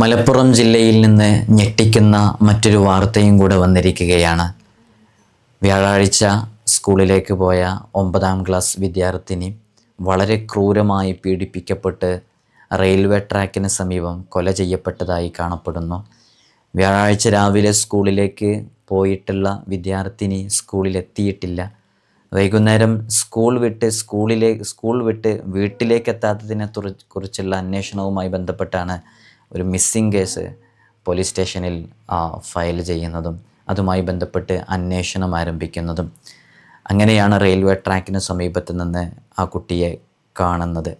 മലപ്പുറം ജില്ലയിൽ നിന്ന് ഞെട്ടിക്കുന്ന മറ്റൊരു വാർത്തയും കൂടെ വന്നിരിക്കുകയാണ്. വ്യാഴാഴ്ച സ്കൂളിലേക്ക് പോയ ഒമ്പതാം ക്ലാസ് വിദ്യാർത്ഥിനി വളരെ ക്രൂരമായി പീഡിപ്പിക്കപ്പെട്ട് റെയിൽവേ ട്രാക്കിന് സമീപം കൊല ചെയ്യപ്പെട്ടതായി കാണപ്പെടുന്നു. വ്യാഴാഴ്ച രാവിലെ സ്കൂളിലേക്ക് പോയിട്ടുള്ള വിദ്യാർത്ഥിനി സ്കൂളിലെത്തിയിട്ടില്ല. വൈകുന്നേരം സ്കൂൾ വിട്ട് സ്കൂളിലെ സ്കൂൾ വിട്ട് വീട്ടിലേക്ക് എത്താത്തതിനെ കുറിച്ചുള്ള അന്വേഷണവുമായി ബന്ധപ്പെട്ടാണ് ഒരു മിസ്സിംഗ് കേസ് പോലീസ് സ്റ്റേഷനിൽ ഫയൽ ചെയ്യുന്നതും അതുമായി ബന്ധപ്പെട്ട് അന്വേഷണം ആരംഭിക്കുന്നതും. അങ്ങനെയാണ് റെയിൽവേ ട്രാക്കിന് സമീപത്ത് നിന്ന് ആ കുട്ടിയെ കാണുന്നത്.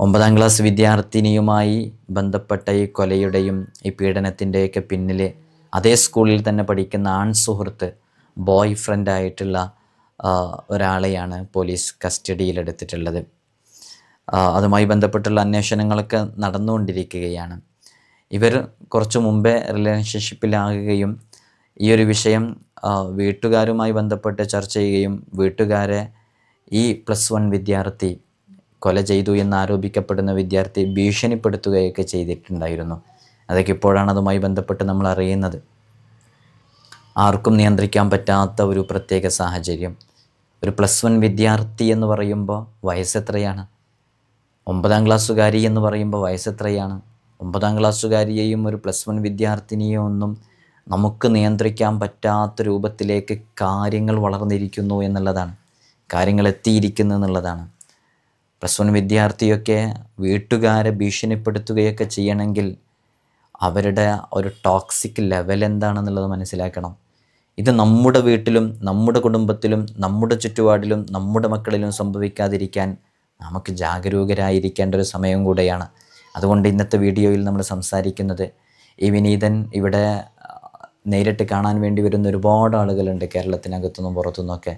ഒമ്പതാം ക്ലാസ് വിദ്യാർത്ഥിനിയുമായി ബന്ധപ്പെട്ട ഈ കൊലയുടെയും ഈ പീഡനത്തിന്റെയൊക്കെ പിന്നിൽ അതേ സ്കൂളിൽ തന്നെ പഠിക്കുന്ന ആൺ സുഹൃത്ത് ബോയ് ഫ്രണ്ടായിട്ടുള്ള ഒരാളെയാണ് പോലീസ് കസ്റ്റഡിയിലെടുത്തിട്ടുള്ളത് അതുമായി ബന്ധപ്പെട്ടുള്ള അന്വേഷണങ്ങളൊക്കെ നടന്നുകൊണ്ടിരിക്കുകയാണ്. ഇവർ കുറച്ച് മുമ്പേ റിലേഷൻഷിപ്പിലാകുകയും ഈ ഒരു വിഷയം വീട്ടുകാരുമായി ബന്ധപ്പെട്ട് ചർച്ച ചെയ്യുകയും വീട്ടുകാരെ ഈ പ്ലസ് വൺ വിദ്യാർത്ഥി കൊല ചെയ്തു എന്ന് ആരോപിക്കപ്പെടുന്ന വിദ്യാർത്ഥി ഭീഷണിപ്പെടുത്തുകയൊക്കെ ചെയ്തിട്ടുണ്ടായിരുന്നു. അതൊക്കെ ഇപ്പോഴാണ് അതുമായി ബന്ധപ്പെട്ട് നമ്മൾ അറിയുന്നത്. ആർക്കും നിയന്ത്രിക്കാൻ പറ്റാത്ത ഒരു പ്രത്യേക സാഹചര്യം. ഒരു പ്ലസ് വൺ വിദ്യാർത്ഥി എന്ന് പറയുമ്പോൾ വയസ്സെത്രയാണ്? ഒമ്പതാം ക്ലാസ്സുകാരി എന്ന് പറയുമ്പോൾ വയസ്സെത്രയാണ്? ഒമ്പതാം ക്ലാസ്സുകാരിയെയും ഒരു പ്ലസ് വൺ വിദ്യാർത്ഥിനിയോ ഒന്നും നമുക്ക് നിയന്ത്രിക്കാൻ പറ്റാത്ത രൂപത്തിലേക്ക് കാര്യങ്ങൾ വളർന്നിരിക്കുന്നു എന്നുള്ളതാണ്. കാര്യങ്ങൾ എത്തിയിരിക്കുന്നു എന്നുള്ളതാണ്. പ്ലസ് വൺ വിദ്യാർത്ഥിയൊക്കെ വീട്ടുകാരെ ഭീഷണിപ്പെടുത്തുകയൊക്കെ ചെയ്യണമെങ്കിൽ അവരുടെ ഒരു ടോക്സിക് ലെവൽ എന്താണെന്നുള്ളത് മനസ്സിലാക്കണം. ഇത് നമ്മുടെ വീട്ടിലും നമ്മുടെ കുടുംബത്തിലും നമ്മുടെ ചുറ്റുപാടിലും നമ്മുടെ മക്കളിലും സംഭവിക്കാതിരിക്കാൻ നമുക്ക് ജാഗരൂകരായിരിക്കേണ്ട ഒരു സമയം കൂടെയാണ്. അതുകൊണ്ട് ഇന്നത്തെ വീഡിയോയിൽ നമ്മൾ സംസാരിക്കുന്നത് ഈ വിനീതൻ ഇവിടെ നേരിട്ട് കാണാൻ വേണ്ടി വരുന്ന ഒരുപാട് ആളുകളുണ്ട് കേരളത്തിനകത്തുനിന്നും പുറത്തുനിന്നൊക്കെ.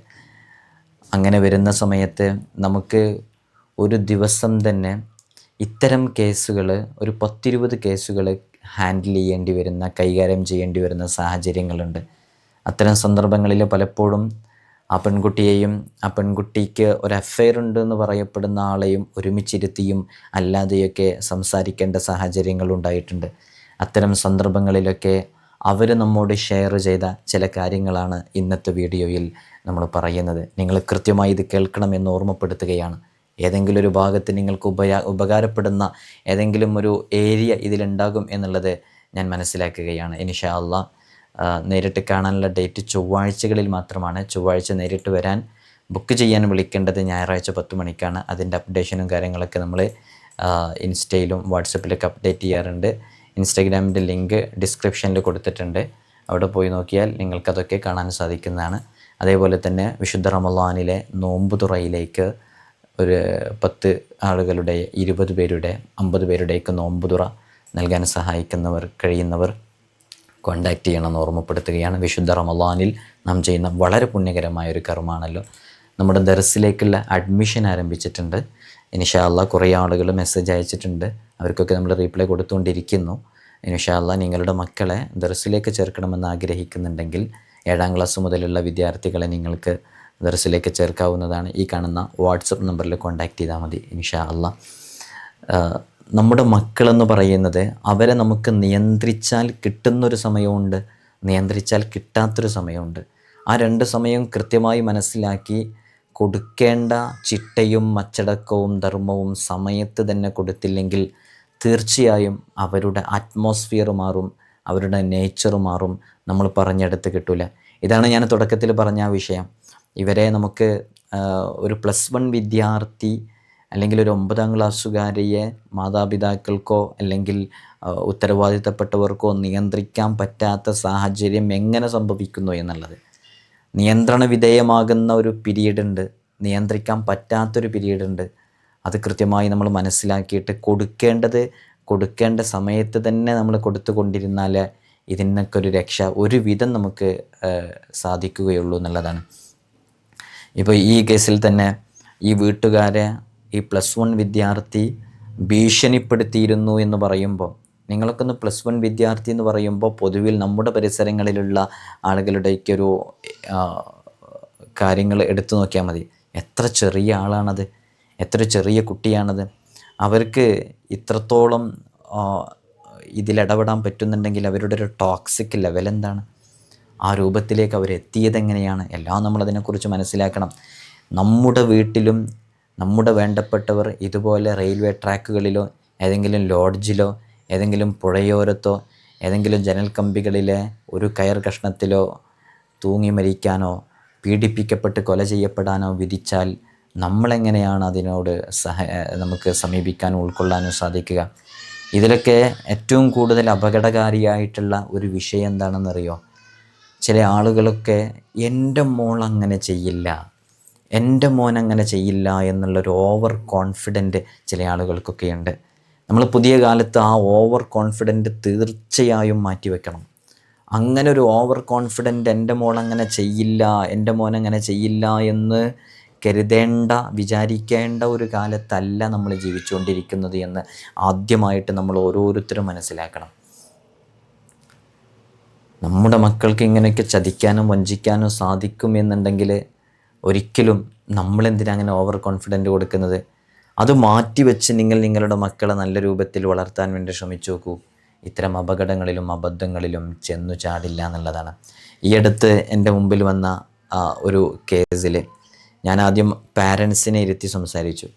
അങ്ങനെ വരുന്ന സമയത്ത് നമുക്ക് ഒരു ദിവസം തന്നെ ഇത്തരം കേസുകൾ ഒരു പത്തിരുപത് കേസുകൾ ഹാൻഡിൽ ചെയ്യേണ്ടി വരുന്ന കൈകാര്യം ചെയ്യേണ്ടി വരുന്ന സാഹചര്യങ്ങളുണ്ട്. അത്തരം സന്ദർഭങ്ങളിൽ പലപ്പോഴും ആ പെൺകുട്ടിയെയും ആ പെൺകുട്ടിക്ക് ഒരു അഫെയർ ഉണ്ട് എന്ന് പറയപ്പെടുന്ന ആളെയും ഒരുമിച്ചിരുത്തിയും അല്ലാതെയൊക്കെ സംസാരിക്കേണ്ട സാഹചര്യങ്ങൾ ഉണ്ടായിട്ടുണ്ട്. അത്തരം സന്ദർഭങ്ങളിലൊക്കെ അവർ നമ്മോട് ഷെയർ ചെയ്ത ചില കാര്യങ്ങളാണ് ഇന്നത്തെ വീഡിയോയിൽ നമ്മൾ പറയുന്നത്. നിങ്ങൾ കൃത്യമായി ഇത് കേൾക്കണമെന്ന് ഓർമ്മപ്പെടുത്തുകയാണ്. ഏതെങ്കിലും ഒരു ഭാഗത്ത് നിങ്ങൾക്ക് ഉപയാ ഉപകാരപ്പെടുന്ന ഏതെങ്കിലും ഒരു ഏരിയ ഇതിലുണ്ടാകും എന്നുള്ളത് ഞാൻ മനസ്സിലാക്കുകയാണ്. ഇനിഷാ അള്ളാ. ആ, നേരിട്ട് കാണാനുള്ള ഡേറ്റ് ചൊവ്വാഴ്ചകളിൽ മാത്രമാണ്. ചൊവ്വാഴ്ച നേരിട്ട് വരാൻ ബുക്ക് ചെയ്യാൻ വിളിക്കേണ്ടത് ഞായറാഴ്ച പത്ത് മണിക്കാണ്. അതിന്റെ അപ്ഡേഷനും കാര്യങ്ങളൊക്കെ നമ്മൾ ഇൻസ്റ്റയിലും വാട്സപ്പിലൊക്കെ അപ്ഡേറ്റ് ചെയ്യാറുണ്ട്. ഇൻസ്റ്റാഗ്രാമിന്റെ ലിങ്ക് ഡിസ്ക്രിപ്ഷനിൽ കൊടുത്തിട്ടുണ്ട്. അവിടെ പോയി നോക്കിയാൽ നിങ്ങൾക്കതൊക്കെ കാണാൻ സാധിക്കുന്നതാണ്. അതേപോലെ തന്നെ വിശുദ്ധ റമലാനിലെ നോമ്പുതുറയിലേക്ക് ഒരു പത്ത് ആളുകളുടെ ഇരുപത് പേരുടെ അമ്പത് പേരുടെയൊക്കെ നോമ്പുതുറ നൽകാൻ സഹായിക്കുന്നവർ കഴിയുന്നവർ കോണ്ടാക്റ്റ് ചെയ്യണമെന്ന് ഓർമ്മപ്പെടുത്തുകയാണ്. വിശുദ്ധ റമലാനിൽ നാം ചെയ്യുന്ന വളരെ പുണ്യകരമായ ഒരു കർമ്മമാണല്ലോ നമ്മുടെ ദർസിലേക്കുള്ള അഡ്മിഷൻ ആരംഭിച്ചിട്ടുണ്ട്. ഇനിഷാല്ല കുറേ ആളുകൾ മെസ്സേജ് അയച്ചിട്ടുണ്ട്. അവർക്കൊക്കെ നമ്മൾ റീപ്ലൈ കൊടുത്തുകൊണ്ടിരിക്കുന്നു. ഇനിഷാല്ല നിങ്ങളുടെ മക്കളെ ദർസിലേക്ക് ചേർക്കണമെന്ന് ആഗ്രഹിക്കുന്നുണ്ടെങ്കിൽ ഏഴാം ക്ലാസ് മുതലുള്ള വിദ്യാർത്ഥികളെ നിങ്ങൾക്ക് ദർസിലേക്ക് ചേർക്കാവുന്നതാണ്. ഈ കാണുന്ന വാട്സപ്പ് നമ്പറിൽ കോൺടാക്റ്റ് ചെയ്താൽ മതി. ഇൻഷാ ആഹ് നമ്മുടെ മക്കളെന്ന് പറയുന്നത് അവരെ നമുക്ക് നിയന്ത്രിച്ചാൽ കിട്ടുന്നൊരു സമയമുണ്ട് നിയന്ത്രിച്ചാൽ കിട്ടാത്തൊരു സമയമുണ്ട്. ആ രണ്ട് സമയവും കൃത്യമായി മനസ്സിലാക്കി കൊടുക്കേണ്ട ചിട്ടയും അച്ചടക്കവും ധർമ്മവും സമയത്ത് തന്നെ കൊടുത്തില്ലെങ്കിൽ തീർച്ചയായും അവരുടെ അറ്റ്മോസ്ഫിയർ മാറും അവരുടെ നേച്ചർ മാറും. നമ്മൾ പറഞ്ഞെടുത്ത് കിട്ടൂല. ഇതാണ് ഞാൻ തുടക്കത്തിൽ പറഞ്ഞ ആ വിഷയം. ഇവരെ നമുക്ക് ഒരു പ്ലസ് വൺ വിദ്യാർത്ഥി അല്ലെങ്കിൽ ഒരു ഒമ്പതാം ക്ലാസ്സുകാരിയെ മാതാപിതാക്കൾക്കോ അല്ലെങ്കിൽ ഉത്തരവാദിത്തപ്പെട്ടവർക്കോ നിയന്ത്രിക്കാൻ പറ്റാത്ത സാഹചര്യം എങ്ങനെ സംഭവിക്കുന്നു എന്നുള്ളത്. നിയന്ത്രണ വിധേയമാകുന്ന ഒരു പിരീഡ് ഉണ്ട് നിയന്ത്രിക്കാൻ പറ്റാത്തൊരു പിരീഡ് ഉണ്ട് അത് കൃത്യമായി നമ്മൾ മനസ്സിലാക്കിയിട്ട് കൊടുക്കേണ്ടത് കൊടുക്കേണ്ട സമയത്ത് തന്നെ നമ്മൾ കൊടുത്തുകൊണ്ടിരുന്നാൽ ഇതിനൊക്കെ ഒരു രക്ഷ ഒരുവിധം നമുക്ക് സാധിക്കുകയുള്ളൂ എന്നുള്ളതാണ്. ഇപ്പോൾ ഈ കേസിൽ തന്നെ ഈ വീട്ടുകാരെ ഈ പ്ലസ് വൺ വിദ്യാർത്ഥി ഭീഷണിപ്പെടുത്തിയിരുന്നു എന്ന് പറയുമ്പോൾ നിങ്ങളൊക്കെ ഒന്ന് പ്ലസ് വൺ വിദ്യാർത്ഥി എന്ന് പറയുമ്പോൾ പൊതുവിൽ നമ്മുടെ പരിസരങ്ങളിലുള്ള ആളുകളുടെയൊക്കെ ഒരു കാര്യങ്ങൾ എടുത്തു നോക്കിയാൽ മതി. എത്ര ചെറിയ ആളാണത്? എത്ര ചെറിയ കുട്ടിയാണത്? അവർക്ക് ഇത്രത്തോളം ഇതിലിടപെടാൻ പറ്റുന്നുണ്ടെങ്കിൽ അവരുടെ ഒരു ടോക്സിക് ലെവൽ എന്താണ്? ആ രൂപത്തിലേക്ക് അവരെത്തിയതെങ്ങനെയാണ്? എല്ലാം നമ്മളതിനെക്കുറിച്ച് മനസ്സിലാക്കണം. നമ്മുടെ വീട്ടിലും നമ്മുടെ വേണ്ടപ്പെട്ടവർ ഇതുപോലെ റെയിൽവേ ട്രാക്കുകളിലോ ഏതെങ്കിലും ലോഡ്ജിലോ ഏതെങ്കിലും പുഴയോരത്തോ ഏതെങ്കിലും ജനൽ കമ്പികളിലെ ഒരു കയർ കഷ്ണത്തിലോ തൂങ്ങി മരിക്കാനോ പീഡിപ്പിക്കപ്പെട്ട് കൊല ചെയ്യപ്പെടാനോ വിധിച്ചാൽ നമ്മളെങ്ങനെയാണ് അതിനോട് സഹ നമുക്ക് സമീപിക്കാൻ ഉൾക്കൊള്ളാനോ സാധിക്കുക? ഇതിലൊക്കെ ഏറ്റവും കൂടുതൽ അപകടകാരിയായിട്ടുള്ള ഒരു വിഷയം എന്താണെന്നറിയോ? ചില ആളുകളൊക്കെ എന്റെ മോൾ അങ്ങനെ ചെയ്യില്ല. എന്റെ മോൻ അങ്ങനെ ചെയ്യില്ല എന്നുള്ളൊരു ഓവർ കോൺഫിഡന്റ് ചില ആളുകൾക്കൊക്കെ ഉണ്ട്. നമ്മൾ പുതിയ കാലത്ത് ആ ഓവർ കോൺഫിഡന്റ് തീർച്ചയായും മാറ്റിവെക്കണം അങ്ങനെ ഒരു ഓവർ കോൺഫിഡന്റ് എന്റെ മോൾ അങ്ങനെ ചെയ്യില്ല എന്റെ മോൻ അങ്ങനെ ചെയ്യില്ല എന്ന് കരുതേണ്ട വിചാരിക്കേണ്ട ഒരു കാലത്തല്ല നമ്മൾ ജീവിച്ചുകൊണ്ടിരിക്കുന്നത് എന്ന് ആദ്യമായിട്ട് നമ്മൾ ഓരോരുത്തരും മനസ്സിലാക്കണം. നമ്മുടെ മക്കൾക്ക് ഇങ്ങനെയൊക്കെ ചതിക്കാനും വഞ്ചിക്കാനും സാധിക്കും എന്നുണ്ടെങ്കിൽ ഒരിക്കലും നമ്മളെന്തിനാ അങ്ങനെ ഓവർ കോൺഫിഡന്റ് കൊടുക്കുന്നത്? അത് മാറ്റിവെച്ച് നിങ്ങൾ നിങ്ങളുടെ മക്കളെ നല്ല രൂപത്തിൽ വളർത്താൻ വേണ്ടി ശ്രമിച്ചു നോക്കൂ. ഇത്തരം അപകടങ്ങളിലും അബദ്ധങ്ങളിലും ചെന്നു ചാടില്ല എന്നുള്ളതാണ്. ഈ അടുത്ത് എന്റെ മുമ്പിൽ വന്ന ഒരു കേസിൽ ഞാൻ ആദ്യം പാരൻസിനെ ഇരുത്തി സംസാരിച്ചു.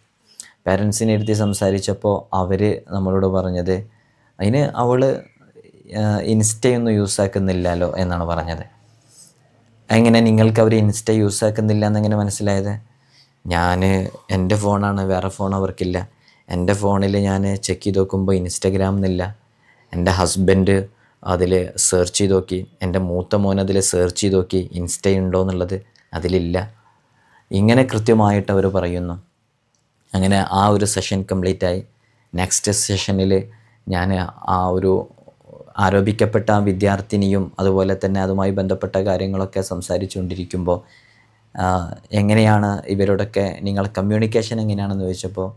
പാരൻസിനെ ഇരുത്തി സംസാരിച്ചപ്പോൾ അവർ നമ്മളോട് പറഞ്ഞത് അതിന് അവൾ ഇൻസ്റ്റയൊന്നും യൂസ് ആക്കുന്നില്ലല്ലോ എന്നാണ് പറഞ്ഞത്. എങ്ങനെ നിങ്ങൾക്ക് അവർ ഇൻസ്റ്റ യൂസ് ആക്കുന്നില്ല എന്നെങ്ങനെ മനസ്സിലായത്? ഞാൻ എന്റെ ഫോണാണ് വേറെ ഫോൺ അവർക്കില്ല. എന്റെ ഫോണിൽ ഞാൻ ചെക്ക് ചെയ്ത് നോക്കുമ്പോൾ ഇൻസ്റ്റഗ്രാം എന്നില്ല. എന്റെ ഹസ്ബൻഡ് അതിൽ സെർച്ച് ചെയ്ത് നോക്കി എന്റെ മൂത്ത മോൻ അതിൽ സെർച്ച് ചെയ്ത് നോക്കി ഇൻസ്റ്റ ഉണ്ടോ എന്നുള്ളത് അതിലില്ല. ഇങ്ങനെ കൃത്യമായിട്ട് അവർ പറയുന്നു. അങ്ങനെ ആ ഒരു സെഷൻ കംപ്ലീറ്റ് ആയി. നെക്സ്റ്റ് സെഷനിൽ ഞാൻ ആ ഒരു ആരോപിക്കപ്പെട്ട വിദ്യാർത്ഥിനിയും അതുപോലെ തന്നെ അതുമായി ബന്ധപ്പെട്ട കാര്യങ്ങളൊക്കെ സംസാരിച്ചുകൊണ്ടിരിക്കുമ്പോൾ എങ്ങനെയാണ് ഇവരോടൊക്കെ നിങ്ങൾ കമ്മ്യൂണിക്കേഷൻ എങ്ങനെയാണെന്ന് ചോദിച്ചപ്പോൾ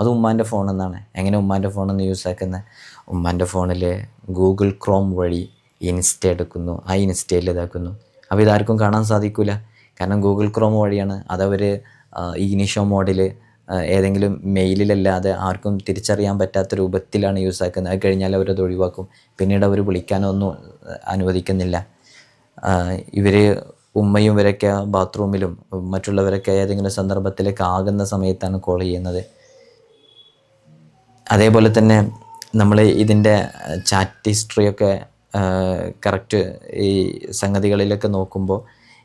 അത് ഉമ്മാന്റെ ഫോൺ എന്നാണ്. എങ്ങനെ ഉമ്മാന്റെ ഫോണെന്ന് യൂസ് ആക്കുന്നത് ഉമ്മാന്റെ ഫോണിൽ ഗൂഗിൾ ക്രോം വഴി ഇൻസ്റ്റ എടുക്കുന്നു. ആ ഇൻസ്റ്റയിൽ ഇതാക്കുന്നു. അപ്പോൾ ഇതാർക്കും കാണാൻ സാധിക്കില്ല കാരണം ഗൂഗിൾ ക്രോം വഴിയാണ്. അതവർ ഇഗ്നിഷോ മോഡിൽ ഏതെങ്കിലും മെയിലിലല്ലാതെ ആർക്കും തിരിച്ചറിയാൻ പറ്റാത്ത രൂപത്തിലാണ് യൂസ് ആക്കുന്നത് അത് കഴിഞ്ഞാൽ അവരത് ഒഴിവാക്കും. പിന്നീട് അവർ വിളിക്കാനൊന്നും അനുവദിക്കുന്നില്ല. ഇവർ ഉമ്മയും ഇവരൊക്കെ ബാത്റൂമിലും മറ്റുള്ളവരൊക്കെ ഏതെങ്കിലും സന്ദർഭത്തിലേക്ക് ആകുന്ന സമയത്താണ് കോൾ ചെയ്യുന്നത്. അതേപോലെ തന്നെ നമ്മൾ ഇതിന്റെ ചാറ്റ് ഹിസ്റ്ററിയൊക്കെ കറക്റ്റ് ഈ സംഗതികളിലൊക്കെ നോക്കുമ്പോൾ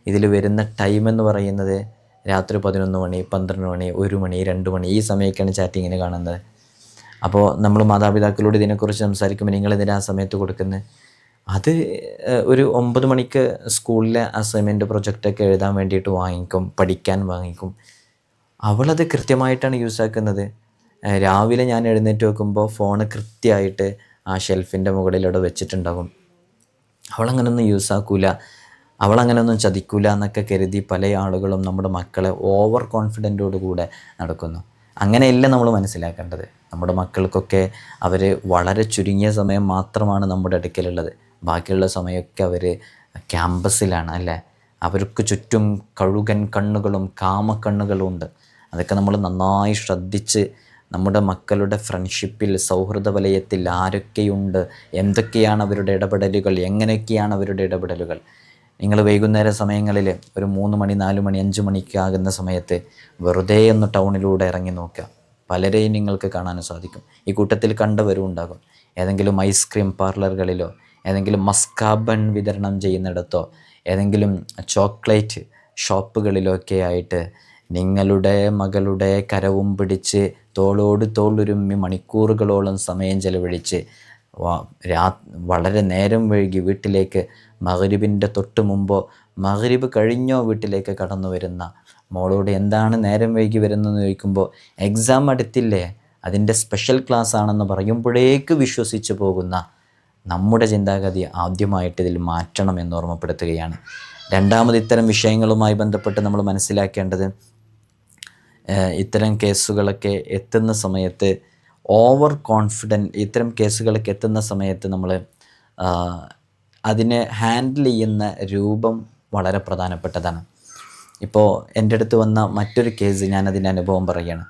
ഇതിൽ വരുന്ന ടൈം എന്ന് പറയുന്നത് രാത്രി പതിനൊന്ന് മണി പന്ത്രണ്ട് മണി ഒരു മണി രണ്ട് മണി ഈ സമയമൊക്കെയാണ് ചാറ്റിങ്ങിന് കാണുന്നത്. അപ്പോൾ നമ്മൾ മാതാപിതാക്കളോട് ഇതിനെക്കുറിച്ച് സംസാരിക്കുമ്പോൾ നിങ്ങൾ ഇതിന് ആ സമയത്ത് കൊടുക്കുന്നത് അത് ഒരു ഒമ്പത് മണിക്ക് സ്കൂളിലെ അസൈൻമെന്റ് പ്രൊജക്റ്റൊക്കെ എഴുതാൻ വേണ്ടിയിട്ട് വാങ്ങിക്കും പഠിക്കാൻ വാങ്ങിക്കും. അവളത് കൃത്യമായിട്ടാണ് യൂസ് ആക്കുന്നത്. രാവിലെ ഞാൻ എഴുന്നേറ്റ് വെക്കുമ്പോൾ ഫോണ് കൃത്യമായിട്ട് ആ ഷെൽഫിന്റെ മുകളിലൂടെ വെച്ചിട്ടുണ്ടാകും. അവളങ്ങനൊന്നും യൂസ് ആക്കൂല. അവളങ്ങനൊന്നും ചതിക്കില്ല എന്നൊക്കെ കരുതി പല ആളുകളും നമ്മുടെ മക്കളെ ഓവർ കോൺഫിഡന്റോട് കൂടെ നടക്കുന്നു. അങ്ങനെയല്ല നമ്മൾ മനസ്സിലാക്കേണ്ടത്? നമ്മുടെ മക്കൾക്കൊക്കെ അവർ വളരെ ചുരുങ്ങിയ സമയം മാത്രമാണ് നമ്മുടെ അടുക്കലുള്ളത്. ബാക്കിയുള്ള സമയമൊക്കെ അവർ ക്യാമ്പസിലാണ് അല്ലേ? അവർക്ക് ചുറ്റും കഴുകൻ കണ്ണുകളും കാമക്കണ്ണുകളും ഉണ്ട്. അതൊക്കെ നമ്മൾ നന്നായി ശ്രദ്ധിച്ച് നമ്മുടെ മക്കളുടെ ഫ്രണ്ട്ഷിപ്പിൽ സൗഹൃദ വലയത്തിൽ ആരൊക്കെയുണ്ട്? എന്തൊക്കെയാണ് അവരുടെ ഇടപെടലുകൾ? എങ്ങനെയൊക്കെയാണ് അവരുടെ ഇടപെടലുകൾ? നിങ്ങൾ വൈകുന്നേര സമയങ്ങളിൽ ഒരു മൂന്ന് മണി നാല് മണി അഞ്ച് മണിക്ക് ആകുന്ന സമയത്ത് വെറുതെ ഒന്ന് ടൗണിലൂടെ ഇറങ്ങി നോക്കുക. പലരെയും നിങ്ങൾക്ക് കാണാൻ സാധിക്കും. ഈ കൂട്ടത്തിൽ കണ്ടവരും ഉണ്ടാകും. ഏതെങ്കിലും ഐസ്ക്രീം പാർലറുകളിലോ ഏതെങ്കിലും മസ്കാബൺ വിതരണം ചെയ്യുന്നിടത്തോ ഏതെങ്കിലും ചോക്ലേറ്റ് ഷോപ്പുകളിലൊക്കെ ആയിട്ട് നിങ്ങളുടെ മകളുടെ കരവും പിടിച്ച് തോളോട് തോളുരുമ്മി മണിക്കൂറുകളോളം സമയം ചെലവഴിച്ച് വളരെ നേരം വൈകി വീട്ടിലേക്ക് മഗ്രിബിന്റെ തൊട്ട് മുമ്പോ മഗ്രിബ് കഴിഞ്ഞോ വീട്ടിലേക്ക് കടന്നു വരുന്ന മോളോട് എന്താണ് നേരം വൈകി വരുന്നതെന്ന് ചോദിക്കുമ്പോൾ എക്സാം അടുത്തില്ലേ അതിന്റെ സ്പെഷ്യൽ ക്ലാസ് ആണെന്ന് പറയുമ്പോഴേക്ക് വിശ്വസിച്ച് പോകുന്ന നമ്മുടെ ചിന്താഗതി ആദ്യമായിട്ട് ഇതിൽ മാറ്റണം എന്ന് ഓർമ്മപ്പെടുത്തുകയാണ്. രണ്ടാമത് ഇത്തരം വിഷയങ്ങളുമായി ബന്ധപ്പെട്ട് നമ്മൾ മനസ്സിലാക്കേണ്ടത് ഇത്തരം കേസുകളൊക്കെ എത്തുന്ന സമയത്ത് ഓവർ കോൺഫിഡന്റ് ഇത്തരം കേസുകളൊക്കെ എത്തുന്ന സമയത്ത് നമ്മൾ അതിനെ ഹാൻഡിൽ ചെയ്യുന്ന രൂപം വളരെ പ്രധാനപ്പെട്ടതാണ്. ഇപ്പോൾ എന്റെ അടുത്ത് വന്ന മറ്റൊരു കേസ് ഞാൻ അതിന്റെ അനുഭവം പറയുകയാണ്.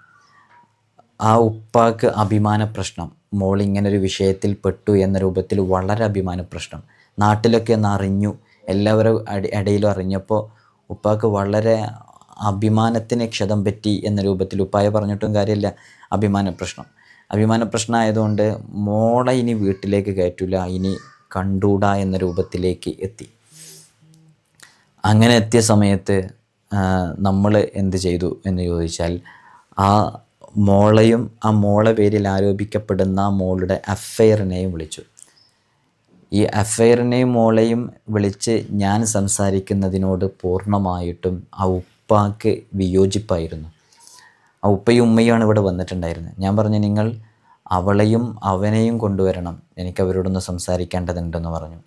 ആ ഉപ്പാക്ക് അഭിമാന പ്രശ്നം. മോൾ ഇങ്ങനൊരു വിഷയത്തിൽ പെട്ടു എന്ന രൂപത്തിൽ വളരെ അഭിമാന പ്രശ്നം. നാട്ടിലൊക്കെ ഒന്ന് അറിഞ്ഞു. എല്ലാവരും ഇടയിലും അറിഞ്ഞപ്പോൾ ഉപ്പാക്ക് വളരെ അഭിമാനത്തിന് ക്ഷതം പറ്റി എന്ന രൂപത്തിൽ ഉപ്പായ പറഞ്ഞിട്ടും കാര്യമില്ല. അഭിമാന പ്രശ്നം. അഭിമാന പ്രശ്നമായതുകൊണ്ട് മോളെ ഇനി വീട്ടിലേക്ക് കയറ്റില്ല ഇനി കണ്ടൂടാ എന്ന രൂപത്തിലേക്ക് എത്തി. അങ്ങനെ എത്തിയ സമയത്ത് നമ്മൾ എന്ത് ചെയ്തു എന്ന് ചോദിച്ചാൽ ആ മോളെയും ആ മോളെ പേരിൽ ആരോപിക്കപ്പെടുന്ന മോളുടെ അഫയറിനെയും വിളിച്ചു. ഈ അഫയറിനെയും മോളെയും വിളിച്ച് ഞാൻ സംസാരിക്കുന്നതിനോട് പൂർണമായിട്ടും ആ ഉപ്പാക്ക് വിയോജിപ്പായിരുന്നു. ആ ഉപ്പയും ഉമ്മയുമാണ് ഇവിടെ വന്നിട്ടുണ്ടായിരുന്നത്. ഞാൻ പറഞ്ഞു നിങ്ങൾ അവളെയും അവനെയും കൊണ്ടുവരണം. എനിക്ക് അവരോടൊന്ന് സംസാരിക്കേണ്ടതുണ്ടെന്ന് പറഞ്ഞു.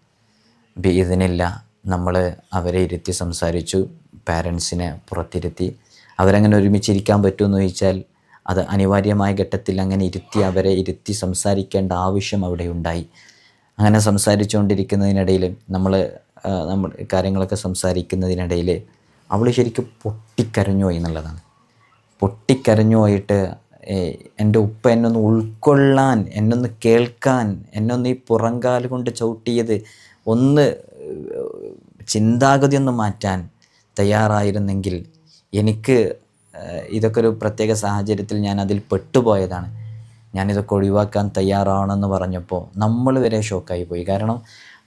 ഇതിനില്ല. നമ്മൾ അവരെ ഇരുത്തി സംസാരിച്ചു. പാരൻസിനെ പുറത്തിരുത്തി. അവരങ്ങനെ ഒരുമിച്ചിരിക്കാൻ പറ്റുമെന്ന് ചോദിച്ചാൽ അത് അനിവാര്യമായ ഘട്ടത്തിൽ അങ്ങനെ ഇരുത്തി അവരെ ഇരുത്തി സംസാരിക്കേണ്ട ആവശ്യം അവിടെ ഉണ്ടായി. അങ്ങനെ സംസാരിച്ചുകൊണ്ടിരിക്കുന്നതിനിടയിൽ നമ്മൾ നമ്മൾ കാര്യങ്ങളൊക്കെ സംസാരിക്കുന്നതിനിടയിൽ അവൾ ശരിക്കും പൊട്ടിക്കരഞ്ഞു എന്നുള്ളതാണ്. പൊട്ടിക്കരഞ്ഞു പോയിട്ട് ഏഹ്, എന്റെ ഉപ്പ എന്നൊന്ന് ഉൾക്കൊള്ളാൻ എന്നൊന്ന് കേൾക്കാൻ എന്നൊന്ന് ഈ പുറങ്കാൽ കൊണ്ട് ചവിട്ടിയത് ഒന്ന് ചിന്താഗതി ഒന്ന് മാറ്റാൻ തയ്യാറായിരുന്നെങ്കിൽ എനിക്ക് ഇതൊക്കെ ഒരു പ്രത്യേക സാഹചര്യത്തിൽ ഞാൻ അതിൽ പെട്ടുപോയതാണ്. ഞാനിതൊക്കെ ഒഴിവാക്കാൻ തയ്യാറാണെന്ന് പറഞ്ഞപ്പോൾ നമ്മൾ വരെ ഷോക്കായി പോയി കാരണം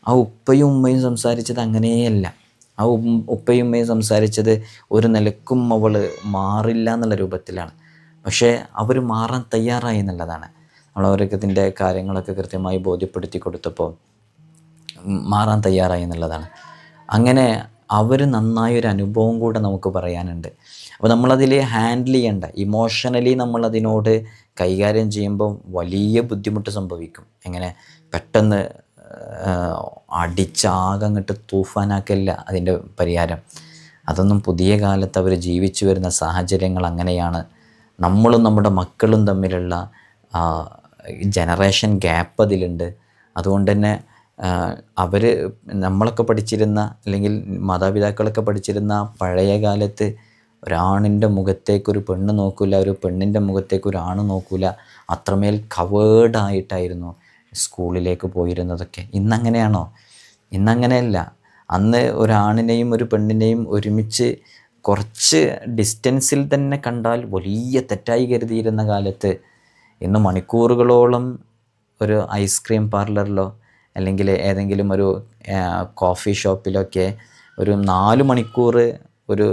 ആ ഉപ്പയും ഉമ്മയും സംസാരിച്ചത് അങ്ങനെയല്ല. ആ ഉപ്പയും ഉമ്മയും സംസാരിച്ചത് ഒരു നിലക്കും അവൾ മാറില്ല എന്നുള്ള രൂപത്തിലാണ്. പക്ഷേ അവർ മാറാൻ തയ്യാറായി എന്നുള്ളതാണ്. നമ്മൾ അവർക്ക് ഇതിന്റെ കാര്യങ്ങളൊക്കെ കൃത്യമായി ബോധ്യപ്പെടുത്തി കൊടുത്തപ്പോൾ മാറാൻ തയ്യാറായി എന്നുള്ളതാണ്. അങ്ങനെ അവർ നന്നായൊരു അനുഭവം കൂടെ നമുക്ക് പറയാനുണ്ട്. അപ്പോൾ നമ്മളതിൽ ഹാൻഡിൽ ചെയ്യേണ്ട. ഇമോഷണലി നമ്മളതിനോട് കൈകാര്യം ചെയ്യുമ്പോൾ വലിയ ബുദ്ധിമുട്ട് സംഭവിക്കും. എങ്ങനെ? പെട്ടെന്ന് അടിച്ചാകെ അങ്ങോട്ട് തൂഫാനാക്കല്ല അതിന്റെ പരിഹാരം. അതൊന്നും പുതിയ കാലത്ത് അവർ ജീവിച്ചു വരുന്ന സാഹചര്യങ്ങൾ അങ്ങനെയാണ്. നമ്മളും നമ്മുടെ മക്കളും തമ്മിലുള്ള ജനറേഷൻ ഗ്യാപ്പ് അതിലുണ്ട്. അതുകൊണ്ട് തന്നെ അവർ നമ്മളൊക്കെ പഠിച്ചിരുന്ന അല്ലെങ്കിൽ മാതാപിതാക്കളൊക്കെ പഠിച്ചിരുന്ന പഴയ കാലത്ത് ഒരാണിന്റെ മുഖത്തേക്കൊരു പെണ്ണ് നോക്കില്ല ഒരു പെണ്ണിന്റെ മുഖത്തേക്ക് ഒരു നോക്കില്ല അത്രമേൽ കവേർഡായിട്ടായിരുന്നു സ്കൂളിലേക്ക് പോയിരുന്നതൊക്കെ. ഇന്നങ്ങനെയാണോ? ഇന്നങ്ങനെയല്ല. അന്ന് ഒരാണിനെയും ഒരു പെണ്ണിനെയും ഒരുമിച്ച് കുറച്ച് ഡിസ്റ്റൻസിൽ തന്നെ കണ്ടാൽ വലിയ തെറ്റായി കരുതിയിരുന്ന കാലത്ത് ഇന്ന് മണിക്കൂറുകളോളം ഒരു ഐസ്ക്രീം പാർലറിലോ അല്ലെങ്കിൽ ഏതെങ്കിലും ഒരു കോഫി ഷോപ്പിലൊക്കെ ഒരു നാല് മണിക്കൂർ ഒരു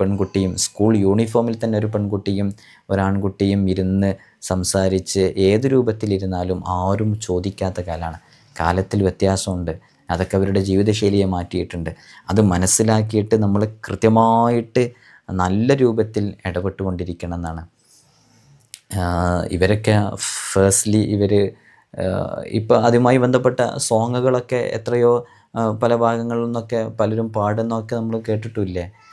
പെൺകുട്ടിയും സ്കൂൾ യൂണിഫോമിൽ തന്നെ ഒരു പെൺകുട്ടിയും ഒരാൺകുട്ടിയും ഇരുന്ന് സംസാരിച്ച് ഏത് രൂപത്തിലിരുന്നാലും ആരും ചോദിക്കാത്ത കാലമാണ് കാലത്തിൽ വ്യത്യാസമുണ്ട്. അതൊക്കെ അവരുടെ ജീവിതശൈലിയെ മാറ്റിയിട്ടുണ്ട്. അത് മനസ്സിലാക്കിയിട്ട് നമ്മൾ കൃത്യമായിട്ട് നല്ല രൂപത്തിൽ ഇടപെട്ടുകൊണ്ടിരിക്കണം എന്നാണ് ഇവരൊക്കെ ഫേസ്റ്റ്ലി ഇവർ ഇപ്പോൾ അതുമായി ബന്ധപ്പെട്ട സോങ്ങുകളൊക്കെ എത്രയോ പല ഭാഗങ്ങളിൽ നിന്നൊക്കെ പലരും പാടുന്നൊക്കെ നമ്മൾ കേട്ടിട്ടില്ലേ ഏഹ്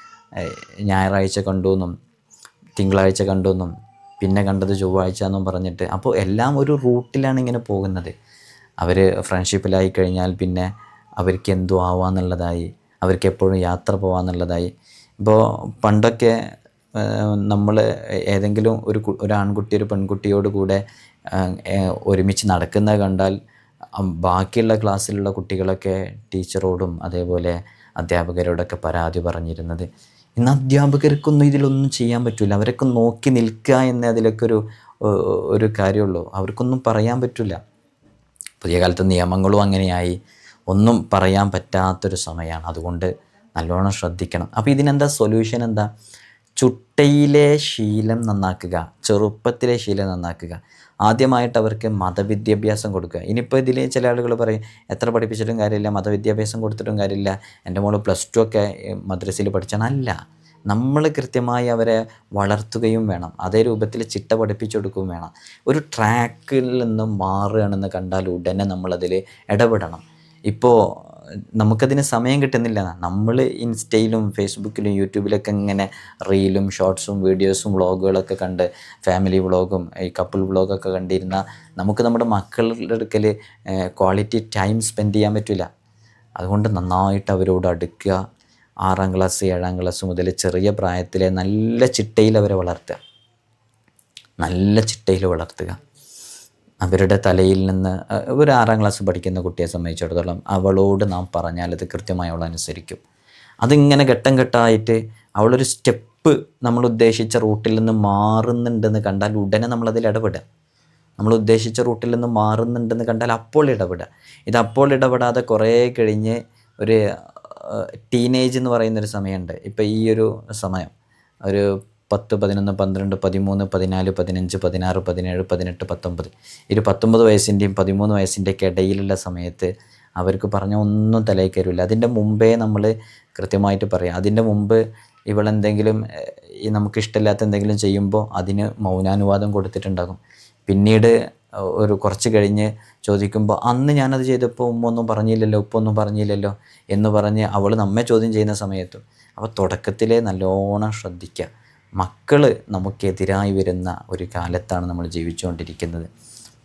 ഞായറാഴ്ച കണ്ടു എന്നും തിങ്കളാഴ്ച കണ്ടു എന്നും പിന്നെ കണ്ടത് ചൊവ്വാഴ്ച എന്നും പറഞ്ഞിട്ട് അപ്പോൾ എല്ലാം ഒരു റൂട്ടിലാണ് ഇങ്ങനെ പോകുന്നത്. അവർ ഫ്രണ്ട്ഷിപ്പിലായി കഴിഞ്ഞാൽ പിന്നെ അവർക്ക് എന്തോ ആവാന്നുള്ളതായി അവർക്ക് എപ്പോഴും യാത്ര പോകാന്നുള്ളതായി ഇപ്പോൾ പണ്ടൊക്കെ നമ്മൾ ഏതെങ്കിലും ഒരു ഒരു ആൺകുട്ടി ഒരു പെൺകുട്ടിയോട് കൂടെ ഒരുമിച്ച് നടക്കുന്നത് കണ്ടാൽ ബാക്കിയുള്ള ക്ലാസ്സിലുള്ള കുട്ടികളൊക്കെ ടീച്ചറോടും അതേപോലെ അധ്യാപകരോടൊക്കെ പരാതി പറഞ്ഞിരുന്നത്. ഇന്ന് അധ്യാപകർക്കൊന്നും ഇതിലൊന്നും ചെയ്യാൻ പറ്റില്ല അവരൊക്കെ നോക്കി നിൽക്കുക എന്ന അതിലൊക്കെ ഒരു ഒരു കാര്യമുള്ളൂ. അവർക്കൊന്നും പറയാൻ പറ്റില്ല പുതിയ കാലത്ത് നിയമങ്ങളും അങ്ങനെയായി. ഒന്നും പറയാൻ പറ്റാത്തൊരു സമയമാണ്. അതുകൊണ്ട് നല്ലോണം ശ്രദ്ധിക്കണം. അപ്പോൾ ഇതിനെന്താ? സൊല്യൂഷൻ എന്താ? ചുട്ടയിലെ ശീലം നന്നാക്കുക ചെറുപ്പത്തിലെ ശീലം നന്നാക്കുക. ആദ്യമായിട്ട് അവർക്ക് മതവിദ്യാഭ്യാസം കൊടുക്കുക. ഇനിയിപ്പോൾ ഇതിൽ ചില ആളുകൾ പറയും എത്ര പഠിപ്പിച്ചിട്ടും കാര്യമില്ല മതവിദ്യാഭ്യാസം കൊടുത്തിട്ടും കാര്യമില്ല. എന്റെ മോൾ പ്ലസ് ടു ഒക്കെ മദ്രസയിൽ പഠിച്ചാണല്ല നമ്മൾ കൃത്യമായി അവരെ വളർത്തുകയും വേണം. അതേ രൂപത്തിൽ ചിട്ട പഠിപ്പിച്ചു കൊടുക്കുകയും വേണം. ഒരു ട്രാക്കിൽ നിന്നും മാറുകയാണെന്ന് കണ്ടാൽ ഉടനെ നമ്മളതിൽ ഇടപെടണം. ഇപ്പോൾ നമുക്കതിന് സമയം കിട്ടുന്നില്ല. നമ്മൾ ഇൻസ്റ്റയിലും ഫേസ്ബുക്കിലും യൂട്യൂബിലൊക്കെ ഇങ്ങനെ റീലും ഷോർട്സും വീഡിയോസും വ്ളോഗുകളൊക്കെ കണ്ട് ഫാമിലി വ്ളോഗും ഈ കപ്പിൾ വ്ളോഗൊക്കെ കണ്ടിരുന്ന നമുക്ക് നമ്മുടെ മക്കളുടെ അടുക്കൽ ക്വാളിറ്റി ടൈം സ്പെൻഡ് ചെയ്യാൻ പറ്റില്ല. അതുകൊണ്ട് നന്നായിട്ട് അവരോട് അടുക്കുക. ആറാം ക്ലാസ് ഏഴാം ക്ലാസ് മുതൽ ചെറിയ പ്രായത്തിലെ നല്ല ചിട്ടയിൽ അവരെ വളർത്തുക. നല്ല ചിട്ടയിൽ വളർത്തുക. അവരുടെ തലയിൽ നിന്ന് ഒരു ആറാം ക്ലാസ് പഠിക്കുന്ന കുട്ടിയെ സംബന്ധിച്ചിടത്തോളം അവളോട് നാം പറഞ്ഞാൽ അത് കൃത്യമായി അവൾ അനുസരിക്കും. അതിങ്ങനെ ഘട്ടം ഘട്ടമായിട്ട് അവളൊരു സ്റ്റെപ്പ് നമ്മൾ ഉദ്ദേശിച്ച റൂട്ടിൽ നിന്ന് മാറുന്നുണ്ടെന്ന് കണ്ടാൽ ഉടനെ നമ്മളതിൽ ഇടപെടുക. നമ്മൾ ഉദ്ദേശിച്ച റൂട്ടിൽ നിന്ന് മാറുന്നുണ്ടെന്ന് കണ്ടാൽ അപ്പോൾ ഇടപെടുക. ഇത് അപ്പോൾ ഇടപെടാതെ കുറേ കഴിഞ്ഞ് ഒരു ടീനേജ് എന്ന് പറയുന്നൊരു സമയമുണ്ട്. ഇപ്പോൾ ഈ ഒരു സമയം ഒരു പത്ത് പതിനൊന്ന് പന്ത്രണ്ട് പതിമൂന്ന് പതിനാല് പതിനഞ്ച് പതിനാറ് പതിനേഴ് പതിനെട്ട് പത്തൊമ്പത്. ഒരു പത്തൊമ്പത് വയസ്സിന്റെയും പതിമൂന്ന് വയസ്സിന്റെയൊക്കെ ഇടയിലുള്ള സമയത്ത് അവർക്ക് പറഞ്ഞ ഒന്നും തലയിൽ കയറില്ല. അതിന്റെ മുമ്പേ നമ്മൾ കൃത്യമായിട്ട് പറയാം. അതിന്റെ മുമ്പ് ഇവളെന്തെങ്കിലും ഈ നമുക്ക് ഇഷ്ടമില്ലാത്ത എന്തെങ്കിലും ചെയ്യുമ്പോൾ അതിന് മൗനാനുവാദം കൊടുത്തിട്ടുണ്ടാകും. പിന്നീട് ഒരു കുറച്ച് കഴിഞ്ഞ് ചോദിക്കുമ്പോൾ അന്ന് ഞാനത് ചെയ്തപ്പോൾ ഉമ്മ ഒന്നും പറഞ്ഞില്ലല്ലോ ഉപ്പ ഒന്നും പറഞ്ഞില്ലല്ലോ എന്ന് പറഞ്ഞ് അവൾ നമ്മെ ചോദ്യം ചെയ്യുന്ന സമയത്തും അപ്പോൾ തുടക്കത്തിലെ നല്ലോണം ശ്രദ്ധിക്കുക. മക്കൾ നമുക്കെതിരായി വരുന്ന ഒരു കാലത്താണ് നമ്മൾ ജീവിച്ചുകൊണ്ടിരിക്കുന്നത്.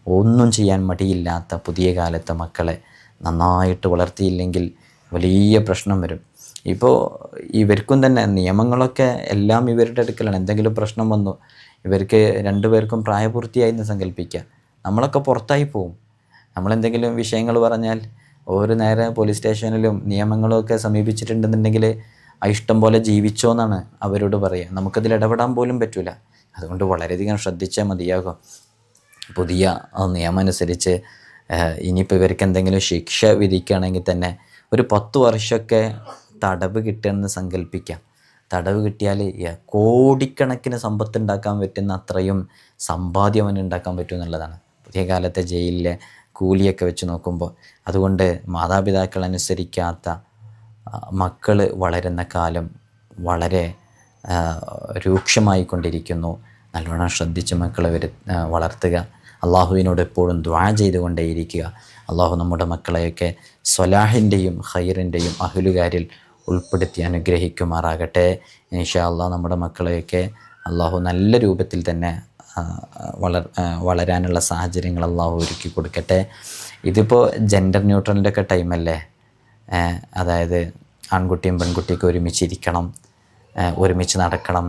ഒന്നും ചെയ്യാൻ മടിയില്ലാത്ത പുതിയ കാലത്തെ മക്കളെ നന്നായിട്ട് വളർത്തിയില്ലെങ്കിൽ വലിയ പ്രശ്നം വരും. ഇപ്പോൾ ഇവർക്കും തന്നെ നിയമങ്ങളൊക്കെ എല്ലാം ഇവരുടെ അടുക്കലാണ്. എന്തെങ്കിലും പ്രശ്നം വന്നു ഇവർക്ക് രണ്ടുപേർക്കും പ്രായപൂർത്തിയായി എന്ന് സങ്കല്പിക്കുക. നമ്മളൊക്കെ പുറത്തായി പോവും. നമ്മളെന്തെങ്കിലും വിഷയങ്ങൾ പറഞ്ഞാൽ ഒരു നേരെ പോലീസ് സ്റ്റേഷനിലും നിയമങ്ങളൊക്കെ സമീപിച്ചിട്ടുണ്ടെന്നുണ്ടെങ്കിൽ ആ ഇഷ്ടം പോലെ ജീവിച്ചോ എന്നാണ് അവരോട് പറയുക. നമുക്കതിൽ ഇടപെടാൻ പോലും പറ്റില്ല അതുകൊണ്ട് വളരെയധികം ശ്രദ്ധിച്ചാൽ മതിയാകും. പുതിയ നിയമം അനുസരിച്ച് ഇനിയിപ്പോൾ ഇവർക്ക് എന്തെങ്കിലും ശിക്ഷ വിധിക്കുകയാണെങ്കിൽ തന്നെ ഒരു പത്ത് വർഷമൊക്കെ തടവ് കിട്ടുമെന്ന് സങ്കല്പിക്കാം. തടവ് കിട്ടിയാൽ കോടിക്കണക്കിന് സമ്പത്ത് ഉണ്ടാക്കാൻ പറ്റുന്ന അത്രയും സമ്പാദ്യം അവന് ഉണ്ടാക്കാൻ പറ്റും എന്നുള്ളതാണ്. പുതിയ കാലത്തെ ജയിലിലെ കൂലിയൊക്കെ വെച്ച് നോക്കുമ്പോൾ. അതുകൊണ്ട് മാതാപിതാക്കൾ അനുസരിക്കാത്ത മക്കൾ വളരുന്ന കാലം വളരെ രൂക്ഷമായി കൊണ്ടിരിക്കുന്നു നല്ലോണം ശ്രദ്ധിച്ച് മക്കളെ വരു വളർത്തുക. അള്ളാഹുവിനോട് എപ്പോഴും ദ്വാ ചെയ്തുകൊണ്ടേയിരിക്കുക. അള്ളാഹു നമ്മുടെ മക്കളെയൊക്കെ സ്വലാഹിന്റെയും ഹൈറിന്റെയും അഹുലുകാരിൽ ഉൾപ്പെടുത്തി അനുഗ്രഹിക്കുമാറാകട്ടെ. ഇൻഷാ അള്ളാഹ് നമ്മുടെ മക്കളെയൊക്കെ അള്ളാഹു നല്ല രൂപത്തിൽ തന്നെ വളർ വളരാനുള്ള സാഹചര്യങ്ങൾ അള്ളാഹു ഒരുക്കി കൊടുക്കട്ടെ. ഇതിപ്പോൾ ജെൻഡർ ന്യൂട്രലിന്റെ ഒക്കെ ടൈമല്ലേ അതായത് ആൺകുട്ടിയും പെൺകുട്ടിയൊക്കെ ഒരുമിച്ച് ഇരിക്കണം ഒരുമിച്ച് നടക്കണം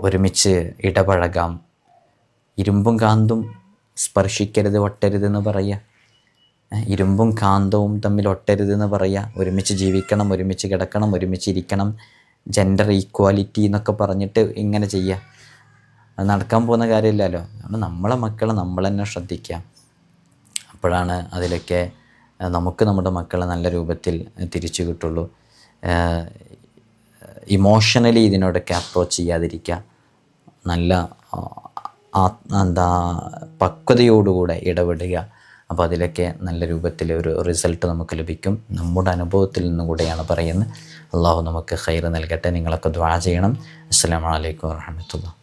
ഒരുമിച്ച് ഇടപഴകാം. ഇരുമ്പും കാന്തും സ്പർശിക്കരുത് ഒട്ടരുതെന്ന് പറയുക ഇരുമ്പും കാന്തവും തമ്മിൽ ഒട്ടരുതെന്ന് പറയുക ഒരുമിച്ച് ജീവിക്കണം ഒരുമിച്ച് കിടക്കണം ഒരുമിച്ച് ഇരിക്കണം. ജെൻഡർ ഈക്വാലിറ്റി എന്നൊക്കെ പറഞ്ഞിട്ട് ഇങ്ങനെ ചെയ്യുക അത് നടക്കാൻ പോകുന്ന കാര്യമില്ലല്ലോ. അതുകൊണ്ട് നമ്മളെ മക്കളെ നമ്മൾ തന്നെ ശ്രദ്ധിക്കുക. അപ്പോഴാണ് അതിലൊക്കെ നമുക്ക് നമ്മുടെ മക്കളെ നല്ല രൂപത്തിൽ തിരിച്ചു കിട്ടുള്ളൂ. ഇമോഷണലി ഇതിനോടൊക്കെ അപ്രോച്ച് ചെയ്യാതിരിക്കുക. നല്ല എന്താ പക്വതയോടുകൂടെ ഇടപെടുക. അപ്പോൾ അതിലൊക്കെ നല്ല രൂപത്തിൽ ഒരു റിസൾട്ട് നമുക്ക് ലഭിക്കും. നമ്മുടെ അനുഭവത്തിൽ നിന്നും കൂടെയാണ് പറയുന്നത്. അള്ളാഹു നമുക്ക് ഹൈർ നൽകട്ടെ. നിങ്ങളൊക്കെ ദ്വാ ചെയ്യണം. അസ്സാം വലൈക്കും വാഹമത്തുള്ള